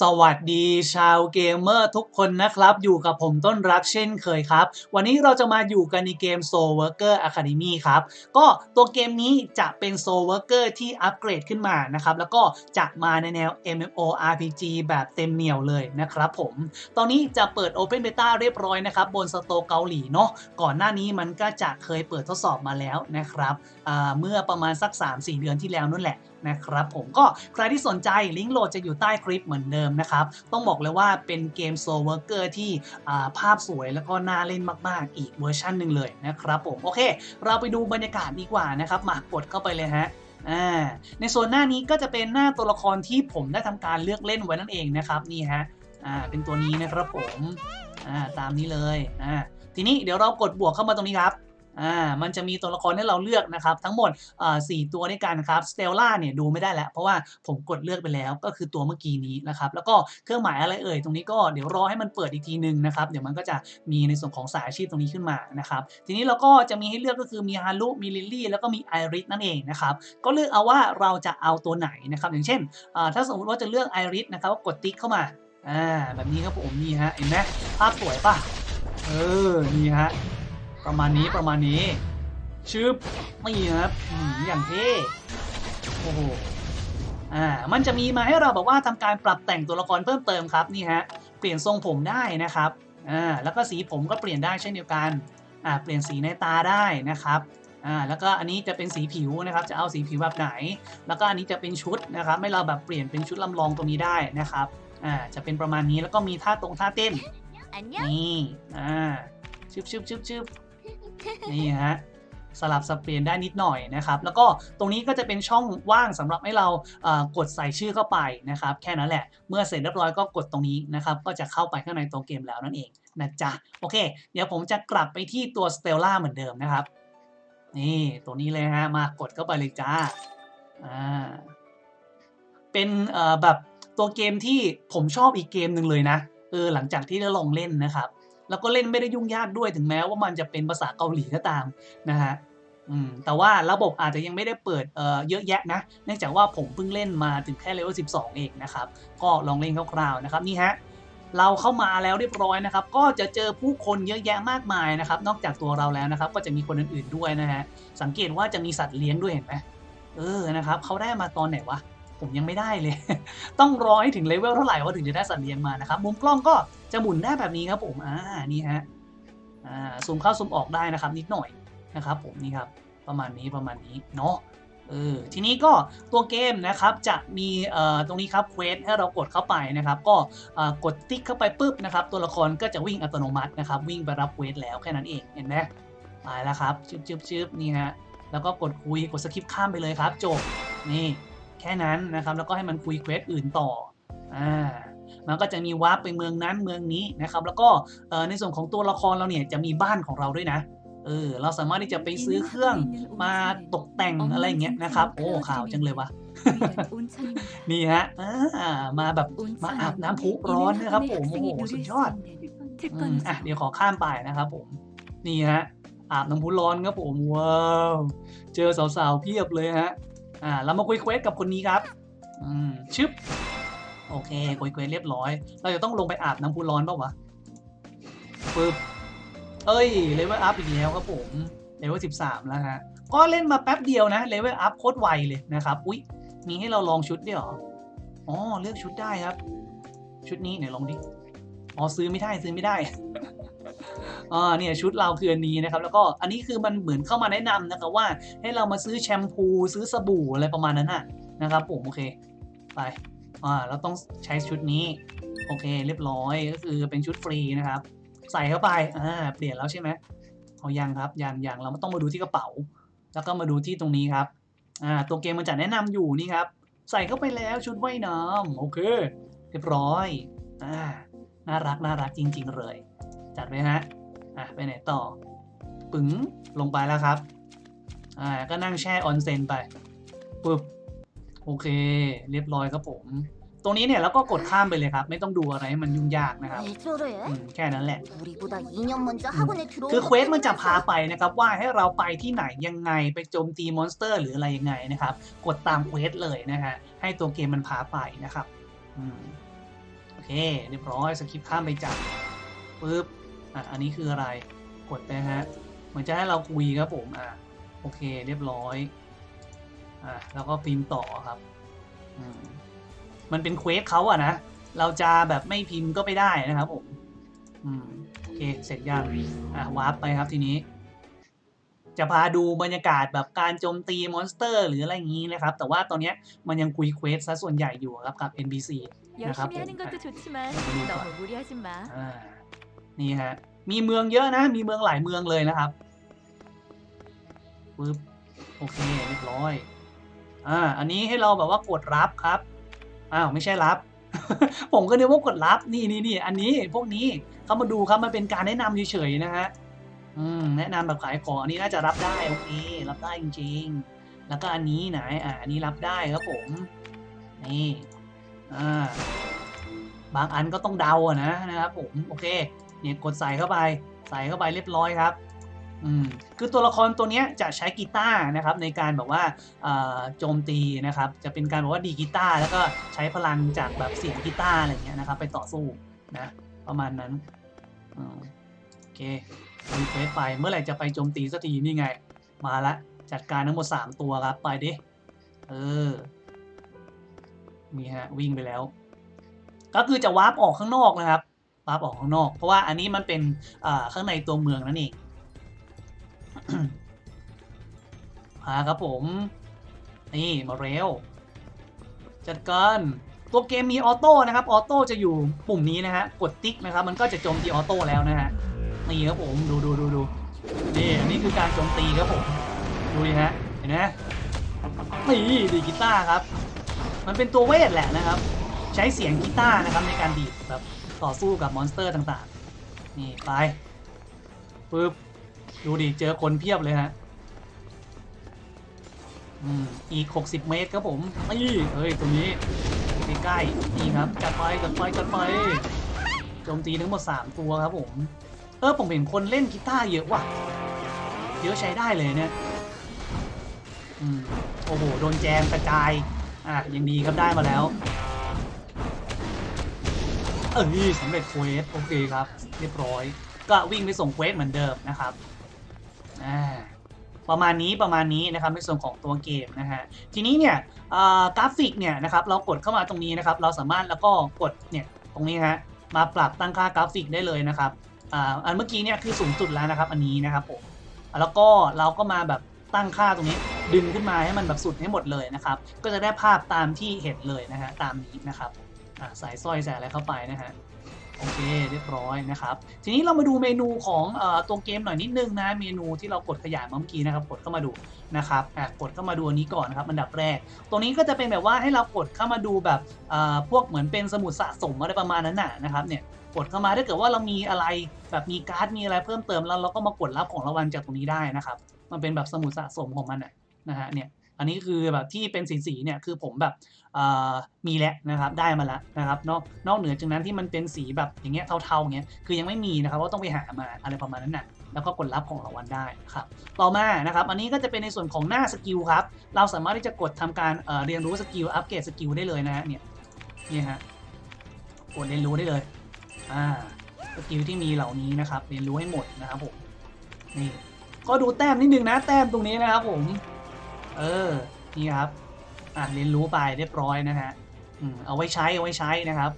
สวัสดีชาวเกมเมอร์ทุกคนนะครับ อยู่กับผมต้นรักเช่นเคยครับ วันนี้เราจะมาอยู่กันในเกม Soul Worker Academy ครับ ก็ตัวเกมนี้จะเป็น Soul Worker ที่อัปเกรดขึ้นมานะครับ แล้วก็จะมาในแนว MMORPG แบบเต็มเหนียวเลยนะครับผม ตอนนี้จะเปิด Open Beta เรียบร้อยนะครับ บนสโตเกาหลีเนาะก่อนหน้านี้มันก็จะเคยเปิดทดสอบมาแล้วนะครับเมื่อประมาณสัก 3-4 เดือนที่แล้วนั่นแหละ นะครับผมก็ใครที่สนใจลิงก์โหลดจะอยู่ใต้คลิปเหมือนเดิมนะครับ ต้องบอกเลยว่าเป็นเกม Soul Worker ที่ภาพสวยแล้วก็น่าเล่นมาก ๆ อีกเวอร์ชันหนึ่งเลยนะครับผม โอเค เราไปดูบรรยากาศดีกว่านะครับ มากดเข้าไปเลยฮะในส่วนหน้านี้ก็จะเป็นหน้าตัวละครที่ผมได้ทำการเลือกเล่นไว้นั่นเองนะครับนี่ฮะเป็นตัวนี้นะครับผมตามนี้เลยทีนี้เดี๋ยวเรากดบวกเข้ามาตรงนี้ครับ อ่ามันจะมีตัวละครให้เราเลือกนะครับทั้งหมดอ่าสี่ตัวด้วยกันครับสเตลล่าเนี่ยดูไม่ได้แล้ว เพราะว่าผมกดเลือกไปแล้วก็คือตัวเมื่อกี้นี้นะครับแล้วก็เครื่องหมายอะไรเอ่ยตรงนี้ก็เดี๋ยวรอให้มันเปิดอีกทีหนึ่งนะครับเดี๋ยวมันก็จะมีในส่วนของสายอาชีพตรงนี้ขึ้นมานะครับทีนี้เราก็จะมีให้เลือกก็คือมีฮารุมีลิลลี่แล้วก็มีไอริสนั่นเองนะครับก็เลือกเอาว่าเราจะเอาตัวไหนนะครับอย่างเช่นอ่าถ้าสมมติว่าจะเลือกไอริสนะครับก็กดติ๊กเข้ามาอ่าแบบนี้ครับผมนี่ฮะเห็นไหมภาพสวยป่ะเออนี่ฮะ ประมาณนี้ประมาณนี้ ชึบนี่ครับอืมอย่างเท่โอ้โหอ่ามันจะมีมาให้เราแบบว่าทำการปรับแต่งตัวละครเพิ่มเติมครับนี่ฮะเปลี่ยนทรงผมได้นะครับอ่าแล้วก็สีผมก็เปลี่ยนได้เช่นเดียวกันอ่าเปลี่ยนสีในตาได้นะครับอ่าแล้วก็อันนี้จะเป็นสีผิวนะครับจะเอาสีผิวแบบไหน แล้วก็อันนี้จะเป็นชุดนะครับให้เราแบบเปลี่ยนเป็นชุดลำลองตรงนี้ได้นะครับอ่าจะเป็นประมาณนี้แล้วก็มีท่าตรงท่าเต้น.นี่อ่าชึบชึบชึบชึบ นี่ฮะสลับสับเปลี่ยนได้นิดหน่อยนะครับ แล้วก็ตรงนี้ก็จะเป็นช่องว่างสำหรับให้เรากดใส่ชื่อเข้าไปนะครับ แค่นั้นแหละ เมื่อเสร็จเรียบร้อยก็กดตรงนี้นะครับ ก็จะเข้าไปข้างในตัวเกมแล้วนั่นเองนะจ๊ะ โอเค เดี๋ยวผมจะกลับไปที่ตัวสเตลล่าเหมือนเดิมนะครับ นี่ตัวนี้เลยฮะ มากดเข้าไปเลยจ้า อ่า เป็นแบบตัวเกมที่ผมชอบอีกเกมหนึ่งเลยนะ เออ หลังจากที่ได้ลองเล่นนะครับ แล้วก็เล่นไม่ได้ยุ่งยากด้วยถึงแม้ว่ามันจะเป็นภาษาเกาหลีก็ตามนะฮะอืมแต่ว่าระบบอาจจะยังไม่ได้เปิดเอ่อเยอะแยะนะ เนื่องจากว่าผมเพิ่งเล่นมาถึงแค่เลเวล 12 เองนะครับ ก็ลองเล่นคร่าวๆนะครับนี่ฮะเราเข้ามาแล้วเรียบร้อยนะครับ ก็จะเจอผู้คนเยอะแยะมากมายนะครับ นอกจากตัวเราแล้วนะครับ ก็จะมีคนอื่นๆด้วยนะฮะ สังเกตว่าจะมีสัตว์เลี้ยงด้วยเห็นไหมเออ นะครับเขาได้มาตอนไหนวะ ผมยังไม่ได้เลย ต้องรอให้ถึงเลเวลเท่าไหร่ว่าถึงจะได้สัตว์เลี้ยงมานะครับ มุมกล้องก็ จะหมุนได้แบบนี้ครับผมอ่านี่ฮะอ่าซูมเข้าซูมออกได้นะครับ นิดหน่อยนะครับผมนี่ครับประมาณนี้ประมาณนี้เนาะเออทีนี้ก็ตัวเกมนะครับจะมีเอ่อตรงนี้ครับเควสให้เรากดเข้าไปนะครับ ก็อ่อกดติ๊กเข้าไปปุ๊บนะครับ ตัวละครก็จะวิ่งอัตโนมัตินะครับ วิ่งไปรับเควสแล้วแค่นั้นเองเห็นไหมไปแล้วครับชึบชึบชึบนี่ฮะแล้วก็กดคุยกดสคริปข้ามไปเลยครับจบนี่แค่นั้นนะครับ แล้วก็ให้มันคุยเควสอื่นต่ออ่า มันก็จะมีวาร์ปไปเมืองนั้นเมืองนี้นะครับ แล้วก็เอ่อในส่วนของตัวละครเราเนี่ยจะมีบ้านของเราด้วยนะเออเราสามารถที่จะไปซื้อเครื่องมาตกแต่งอะไรอย่างเงี้ยนะครับ โอ้ข่าวจังเลยวะนี่ฮะอ่ามาแบบมาอาบน้ำพุร้อนนะครับผมโอ้โหสุดยอดอืมอะเดี๋ยวขอข้ามไปนะครับผมนี่ฮะอาบน้ำพุร้อนครับผมว้าวเจอสาวๆเพียบเลยฮะอ่าเรามาคุยเควสกับคนนี้ครับ อืมชึบ โอเคคุยเควสเรียบร้อย เราจะต้องลงไปอาบน้ำพุร้อนป่าวะปึ๊บเอ้ยเลเวลอัพอีกแล้วครับผมเลเวล13 แล้วฮะ ก็เล่นมาแป๊บเดียวนะเลเวลอัพโคตรไวเลยนะครับ อุ๊ย มีให้เราลองชุดด้วยหรอ อ๋อ เลือกชุดได้ครับ ชุดนี้ไหนลองดิ อ๋อ ซื้อไม่ได้ซื้อไม่ได้อ่าเนี่ยชุดเราคืออันนี้นะครับ แล้วก็อันนี้คือมันเหมือนเข้ามาแนะนำนะครับว่าให้เรามาซื้อแชมพูซื้อสบู่อะไรประมาณนั้นน่ะนะครับผมโอเค ไป อ่าเราต้องใช้ชุดนี้ โอเค เรียบร้อยก็คือเป็นชุดฟรีนะครับ ใส่เข้าไปอ่าเปลี่ยนแล้วใช่ไหมเอายังครับยังยังเราต้องมาดูที่กระเป๋า แล้วก็มาดูที่ตรงนี้ครับอ่าตัวเกมมันจะแนะนำอยู่นี่ครับ ใส่เข้าไปแล้วชุดว่ายน้ำโอเค เรียบร้อยอ่าน่ารักน่ารักจริง ๆ เลย จัดไว้ฮะอะไปไหนต่อปึ๋งลงไปแล้วครับอ่าก็นั่งแช่ออนเซนไปปึ๊บโอเค เรียบร้อยครับผม ตรงนี้เนี่ยแล้วก็กดข้ามไปเลยครับ ไม่ต้องดูอะไรให้มันยุ่งยากนะครับแค่นั้นแหละ คือเควสมันจะพาไปนะครับ ว่าให้เราไปที่ไหนยังไงไปโจมตีมอนสเตอร์ หรืออะไรยังไงนะครับ กดตามเควสเลยนะฮะให้ตัวเกมมันพาไปนะครับอโอเคเรียบร้อยสกิปข้ามไปจับปึ๊บอะอันนี้คืออะไรกดไปฮะเหมือนจะให้เราคุยครับผมอะโอเคเรียบร้อยอะแล้วก็พิมพ์ต่อครับ อืม มันเป็นเควสเขาอะนะ เราจะแบบไม่พิมพ์ก็ไม่ได้นะครับผม อืมโอเค เสร็จยังอะวาร์ปไปครับทีนี้ จะพาดูบรรยากาศแบบการโจมตีมอนสเตอร์ หรืออะไรอย่างนี้นะครับ แต่ว่าตอนนี้มันยังคุยเควสซะส่วนใหญ่อยู่ครับกับ NBC นะครับนี่ฮะ มีเมืองเยอะนะ มีเมืองหลายเมืองเลยนะครับปึ๊บโอเคเรียบร้อย อ่า อันนี้ให้เราแบบว่ากดรับครับ อ้าวไม่ใช่รับ ผมก็นึกว่ากดรับนี่นี่นี่อันนี้พวกนี้เข้ามาดูครับมันเป็นการแนะนำเฉยๆนะฮะอืมแนะนำแบบขายของอันนี้น่าจะรับได้โอเครับได้จริง ๆ แล้วก็อันนี้ไหนอ่าอันนี้รับได้ครับผมนี่อ่าบางอันก็ต้องเดาอะนะนะครับผมโอเคเนี่ยกดใส่เข้าไป ใส่เข้าไปเรียบร้อยครับ คือตัวละครตัวนี้จะใช้กีตาร์นะครับในการแบบว่าโจมตีนะครับ จะเป็นการบอกว่าดีกีตาร์แล้วก็ใช้พลังจากแบบเสียงกีตาร์อะไรเงี้ยนะครับ ไปต่อสู้นะประมาณนั้นอโอเครีเควสไปเมื่อไหร่จะไปโจมตีสักทีนี่ไง มาละจัดการทั้งหมด 3 ตัวครับ ไปดิเออมีฮะวิ่งไปแล้ว ก็คือจะวาร์ปออกข้างนอกนะครับวาร์ปออกข้างนอก เพราะว่าอันนี้มันเป็นข้างในตัวเมืองนั่นเอง มาครับผม นี่มาเร็ว จัดการตัวเกมมีออโต้นะครับออโต้จะอยู่ปุ่มนี้นะฮะกดติ๊กนะครับมันก็จะโจมตีออโต้แล้วนะฮะนี่ครับผมดูดูดูดูนี่อันนี้คือการโจมตีครับผมดูดิฮะเห็นไหมนี่ดีกีตาร์ครับ มันเป็นตัวเวทแหละนะครับ ใช้เสียงกีตาร์นะครับในการดีดแบบต่อสู้กับมอนสเตอร์ต่างๆ นี่ไปปึ๊บ ดูดิ เจอคนเพียบเลยฮะ อืม อีก 60 เมตรครับผมนี่เฮ้ย ตรงนี้ใกล้ๆนี่ครับ จัดไป จัดไป จัดไป โจมตีทั้งหมด 3 ตัวครับผม เออ ผมเห็นคนเล่นกีตาร์เยอะว่ะ เยอะใช้ได้เลยเนี่ย อืม โอ้โห โดนแจมกระจาย อะ ยังดีครับได้มาแล้ว เออสำเร็จเควส โอเคครับ เรียบร้อยก็วิ่งไปส่งเควสเหมือนเดิมนะครับ อ่าประมาณนี้ประมาณนี้นะครับในส่วนของตัวเกมนะฮะทีนี้เนี่ยกราฟิกเนี่ยนะครับเรากดเข้ามาตรงนี้นะครับ เราสามารถแล้วก็กดเนี่ยตรงนี้ฮะมาปรับตั้งค่ากราฟิกได้เลยนะครับอันเมื่อกี้เนี่ยคือสูงสุดแล้วนะครับ อันนี้นะครับผมแล้วก็เราก็มาแบบตั้งค่าตรงนี้ดึงขึ้นมาให้มันแบบสุดให้หมดเลยนะครับ ก็จะได้ภาพตามที่เห็นเลยนะฮะตามนี้นะครับอะใส่สร้อยใส่อะไรเข้าไปนะฮะ โอเคเรียบร้อยนะครับ ทีนี้เรามาดูเมนูของอตัวเกมหน่อยนิดนึงนะเมนูที่เรากดขยายมาเมื่อกี้นะครับกดเข้ามาดูนะครับกดเข้ามาดูอันนี้ก่อนนะครับอันดับแรก ตรงนี้ก็จะเป็นแบบว่าให้เรากดเข้ามาดูแบบพวกเหมือนเป็นสมุดสะสมอะไรประมาณนั้นน่ะนะครับเนี่ยกดเข้ามาถ้าเกิดว่าเรามีอะไรแบบมีการ์ดมีอะไรเพิ่มเติมแล้วเราก็มากดรับของรางวัลจากตรงนี้ได้นะครับ มันเป็นแบบสมุดสะสมของมันน่ะนะฮะเนี่ย อันนี้คือแบบที่เป็นสีๆเนี่ยคือผมแบบมีแล้วนะครับได้มาแล้วนะครับนอกนอกเหนือจากนั้นที่มันเป็นสีแบบอย่างเงี้ยเทาๆอย่างเงี้ยคือยังไม่มีนะครับว่าต้องไปหามาอะไรประมาณนั้นน่ะแล้วก็กดรับของรางวัลได้ครับต่อมานะครับอันนี้ก็จะเป็นในส่วนของหน้าสกิลครับเราสามารถที่จะกดทำการเเรียนรู้สกิลอัปเกรดสกิลได้เลยนะฮะเนี่ยนี่ฮะกดเรียนรู้ได้เลยอ่าสกิลที่มีเหล่านี้นะครับเรียนรู้ให้หมดนะครับผมนี่ก็ดูแต้มนิดนึงนะแต้มตรงนี้นะครับผม เออ นี่ครับ อะเรียนรู้ไปเรียบร้อยนะฮะเอาไว้ใช้เอาไว้ใช้นะครับ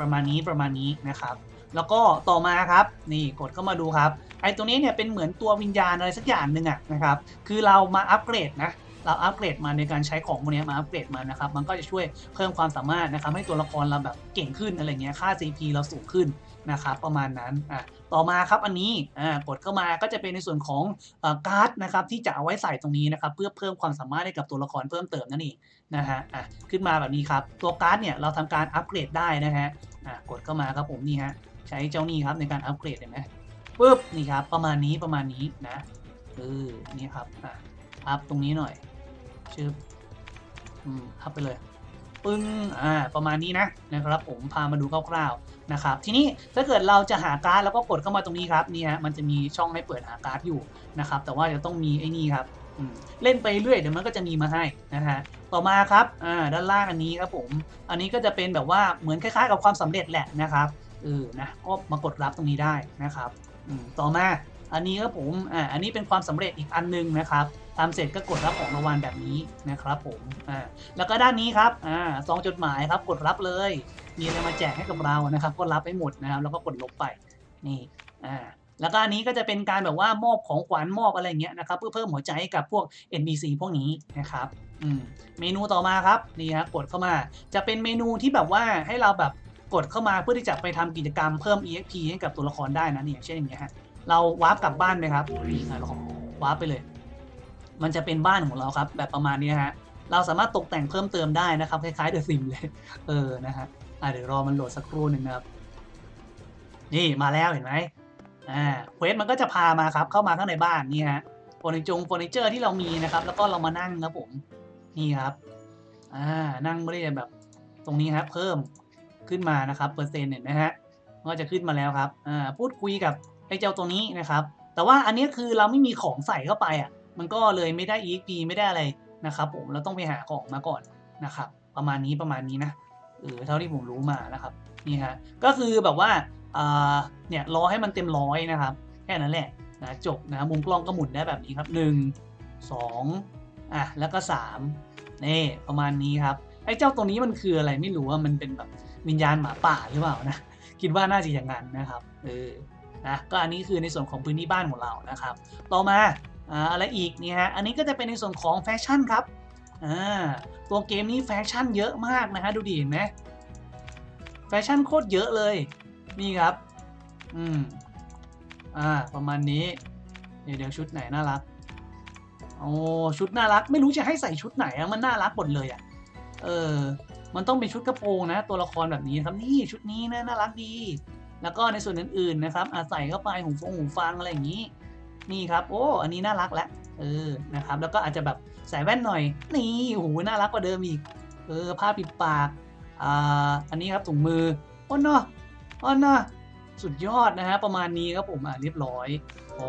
ประมาณนี้ประมาณนี้นะครับ แล้วก็ต่อมาครับ นี่กดเข้ามาดูครับ ไอ้ตัวนี้เนี่ยเป็นเหมือนตัววิญญาณอะไรสักอย่างหนึ่งอะนะครับ คือเรามาอัปเกรดนะเราอัปเกรดมาในการใช้ของพวกนี้มาอัปเกรดมานะครับ มันก็จะช่วยเพิ่มความสามารถนะครับ ให้ตัวละครเราแบบเก่งขึ้นอะไรเงี้ย ค่า CP เราสูงขึ้น นะครับประมาณนั้นอะต่อมาครับอันนี้อ่ากดเข้ามาก็จะเป็นในส่วนของอ่อการ์ดนะครับที่จะเอาไว้ใส่ตรงนี้นะครับเพื่อเพิ่มความสามารถให้กับตัวละครเพิ่มเติมนั่นเองนะฮะอะขึ้นมาแบบนี้ครับตัวการ์ดเนี่ยเราทำการอัปเกรดได้นะฮะอะกดเข้ามาครับผมนี่ฮะใช้เจ้านี่ครับในการอัปเกรดเห็นไหมปุ๊บนี่ครับประมาณนี้ประมาณนี้นะเออนี่ครับอะอัพตรงนี้หน่อยชื่ออืมอัพไปเลยปึ้งอ่าประมาณนี้นะนะครับผมพามาดูคร่าวๆ นะครับทีนี้ถ้าเกิดเราจะหาการ์ดแล้วก็กดเข้ามาตรงนี้ครับนี่ฮะมันจะมีช่องให้เปิดหาการ์ดอยู่นะครับแต่ว่าจะต้องมีไอ้นี่ครับเล่นไปเรื่อยเดี๋ยวมันก็จะมีมาให้นะฮะต่อมาครับอ่าด้านล่างอันนี้ครับผมอันนี้ก็จะเป็นแบบว่าเหมือนคล้ายๆ กับความสำเร็จแหละนะครับเออนะก็มากดรับตรงนี้ได้นะครับต่อมาอันนี้ครับผมอ่าอันนี้เป็นความสำเร็จอีกอันหนึงนะครับทำเสร็จก็กดรับของรางวัลแบบนี้นะครับผมอ่าแล้วก็ด้านนี้ครับอ่าซองจดหมายครับกดรับเลย มีอะไรมาแจกให้กับเรานะครับ ก็รับให้หมดนะครับ แล้วก็กดลบไปนี่อ่าแล้วก็อันนี้ก็จะเป็นการแบบว่ามอบของขวัญมอบอะไรเงี้ยนะครับ เพื่อเพิ่มหัวใจให้กับพวก NPC พวกนี้นะครับอืมเมนูต่อมาครับนี่ฮะกดเข้ามาจะเป็นเมนูที่แบบว่าให้เราแบบกดเข้ามาเพื่อที่จะไปทำกิจกรรมเพิ่ม EXP ให้กับตัวละครได้นะเนี่ยเช่นอย่างเงี้ยฮะเราวาร์ปกลับบ้านไหมครับอ่าเราวาร์ปไปเลย มันจะเป็นบ้านของเราครับ แบบประมาณนี้ฮะ เราสามารถตกแต่งเพิ่มเติมได้นะครับ คล้ายๆเดอะซิมเลย เออ นะฮะอะเดี๋ยวรอมันโหลดสักครู่หนึ่งนะครับ นี่มาแล้วเห็นไหมอ่าเควสมันก็จะพามาครับ เข้ามาข้างในบ้านนี่ฮะเฟอร์นิจงเฟอร์นิเจอร์ที่เรามีนะครับ แล้วก็เรามานั่งครับผม นี่ครับอ่านั่งไม่ได้แบบ ตรงนี้ครับเพิ่มขึ้นมานะครับเปอร์เซ็นต์เห็นไหมฮะก็จะขึ้นมาแล้วครับอ่าพูดคุยกับไอ้เจ้าตัวนี้นะครับ แต่ว่าอันนี้คือเราไม่มีของใส่เข้าไปอะ มันก็เลยไม่ได้ EXP ไม่ได้อะไร นะครับผมเราต้องไปหาของมาก่อนนะครับ ประมาณนี้ประมาณนี้นะเออเท่าที่ผมรู้มานะครับนี่ฮะก็คือแบบว่าอ่าเนี่ยรอให้มันเต็มร้อยนะครับแค่นั้นแหละนะจบนะมุมกล้องก็หมุนได้แบบนี้ครับหนึ่งสองอะแล้วก็สามนี่ประมาณนี้ครับไอ้เจ้าตัวนี้มันคืออะไรไม่รู้ว่ามันเป็นแบบวิญญาณหมาป่าหรือเปล่านะคิดว่าน่าจะอย่างนั้นนะครับเออนะก็อันนี้คือในส่วนของพื้นที่บ้านของเรานะครับ ต่อมา อะไรอีกเนี่ยฮะ อันนี้ก็จะเป็นในส่วนของแฟชั่นครับตัวเกมนี้แฟชั่นเยอะมากนะฮะ ดูดิเห็นไหมแฟชั่นโคตรเยอะเลย นี่ครับ อืม อ่า ประมาณนี้ เดี๋ยวเดี๋ยวชุดไหนน่ารัก โอ้ชุดน่ารัก ไม่รู้จะให้ใส่ชุดไหนอะมันน่ารักหมดเลยอะเออ มันต้องเป็นชุดกระโปรงนะ ตัวละครแบบนี้ครับ นี่ชุดนี้นะน่ารักดี แล้วก็ในส่วนอื่นๆนะครับอาใส่เข้าไปหูฟงหูฟังอะไรอย่างนี้ นี่ครับ โอ้ อันนี้น่ารักแล้วเออ นะครับ แล้วก็อาจจะแบบใส่แว่นหน่อย นี่หูน่ารักกว่าเดิมอีก เออ ผ้าปิดปาก อ่า อันนี้ครับถุงมืออ้เนาะอ้เนาะสุดยอดนะฮะ ประมาณนี้ครับผม อะ เรียบร้อยพอ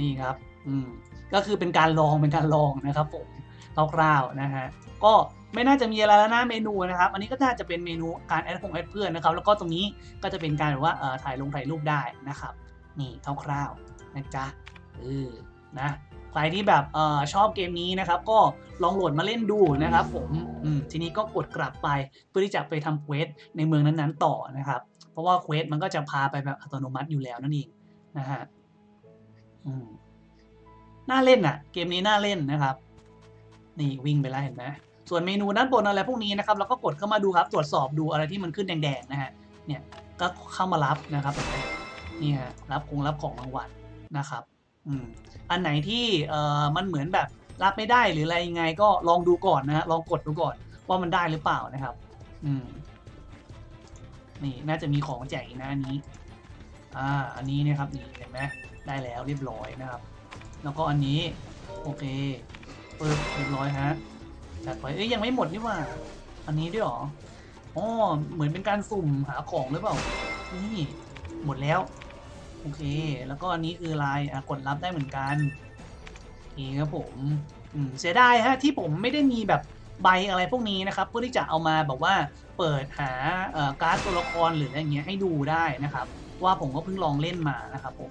นี่ครับ อืม ก็คือเป็นการลอง เป็นการลองนะครับผมคร่าวๆนะฮะ ก็ไม่น่าจะมีอะไรแล้วนะเมนูนะครับ อันนี้ก็น่าจะเป็นเมนูการแอดพงแอดเพื่อนนะครับ แล้วก็ตรงนี้ก็จะเป็นการแบบว่าเออถ่ายลงถ่ายรูปได้นะครับ นี่คร่าวๆ นะจ๊ะเออนะใครที่แบบเออชอบเกมนี้นะครับ ก็ลองโหลดมาเล่นดูนะครับผมอืมทีนี้ก็กดกลับไปเพื่อที่จะไปทำเควสในเมืองนั้นๆต่อนะครับ เพราะว่าเควสมันก็จะพาไปแบบอัตโนมัติอยู่แล้วนั่นเองนะฮะอืมน่าเล่นอะ เกมนี้น่าเล่นนะครับ นี่วิ่งไปแล้วเห็นไหมส่วนเมนูด้านบนอะไรพวกนี้นะครับเราก็กดเข้ามาดูครับ ตรวจสอบดูอะไรที่มันขึ้นแดงๆนะฮะเนี่ยก็เข้ามารับนะครับนี่ฮะรับคงรับของรางวัล นะครับ อืม อันไหนที่เอ่อมันเหมือนแบบรับไม่ได้หรืออะไรยังไงก็ลองดูก่อนนะฮะลองกดดูก่อนว่ามันได้หรือเปล่านะครับ อืม นี่น่าจะมีของแจกนะอันนี้ อ่า อันนี้เนะครับนี่เห็นไหมได้แล้วเรียบร้อยนะครับ แล้วก็อันนี้ โอเคเปึ๊บเรียบร้อยฮะจัดไปเอ้ยยังไม่หมดนี่ว่า อันนี้ด้วยเหรออ๋อเหมือนเป็นการสุ่มหาของหรือเปล่า นี่ หมดแล้ว โอเค แล้วก็อันนี้คือลายกดรับได้เหมือนกันโอเครับผมเสียดายฮะที่ผมไม่ได้มีแบบใบอะไรพวกนี้นะครับ เพื่อที่จะเอามาแบบว่าเปิดหาการ์ดตัวละครหรืออะไรเงี้ยให้ดูได้นะครับ ว่าผมก็เพิ่งลองเล่นมานะครับผม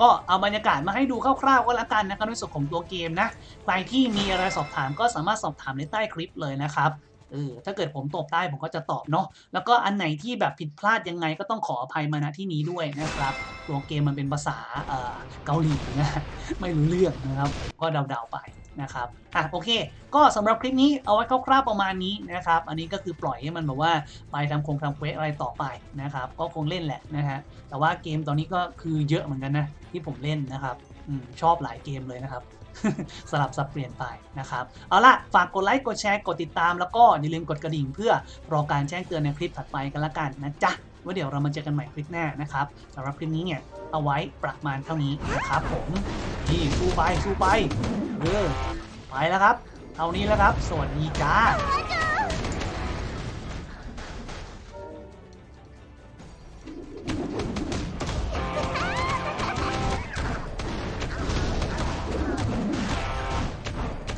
ก็เอาบรรยากาศมาให้ดูคร่าวๆก็แล้วกันนะครับในส่วนของตัวเกมนะใครที่มีอะไรสอบถามก็สามารถสอบถามในใต้คลิปเลยนะครับ เออถ้าเกิดผมตอบได้ผมก็จะตอบเนาะแล้วก็อันไหนที่แบบผิดพลาดยังไงก็ต้องขออภัยมาณที่นี้ด้วยนะครับ ตัวเกมมันเป็นภาษาเออเกาหลีนะไม่รู้เรื่องนะครับก็เดาๆไปนะครับอะโอเค ก็สำหรับคลิปนี้เอาไว้คร่าวๆประมาณนี้นะครับ อันนี้ก็คือปล่อยให้มันแบบว่าไปทำโครงทำเควสอะไรต่อไปนะครับ ก็คงเล่นแหละนะฮะแต่ว่าเกมตอนนี้ก็คือเยอะเหมือนกันนะที่ผมเล่นนะครับอมชอบหลายเกมเลยนะครับ สลับสับเปลี่ยนไปนะครับ เอาล่ะ ฝากกดไลค์กดแชร์กดติดตามแล้วก็อย่าลืมกดกระดิ่งเพื่อรอการแจ้งเตือนในคลิปถัดไปกันละกันนะจ๊ะว่าเดี๋ยวเรามาเจอกันใหม่คลิปหน้านะครับสำหรับคลิปนี้เนี่ยเอาไว้ประมาณเท่านี้นะครับผมนี่สู้ไปสู้ไปเออไปแล้วครับ เท่านี้แล้วครับ สวัสดีจ้า.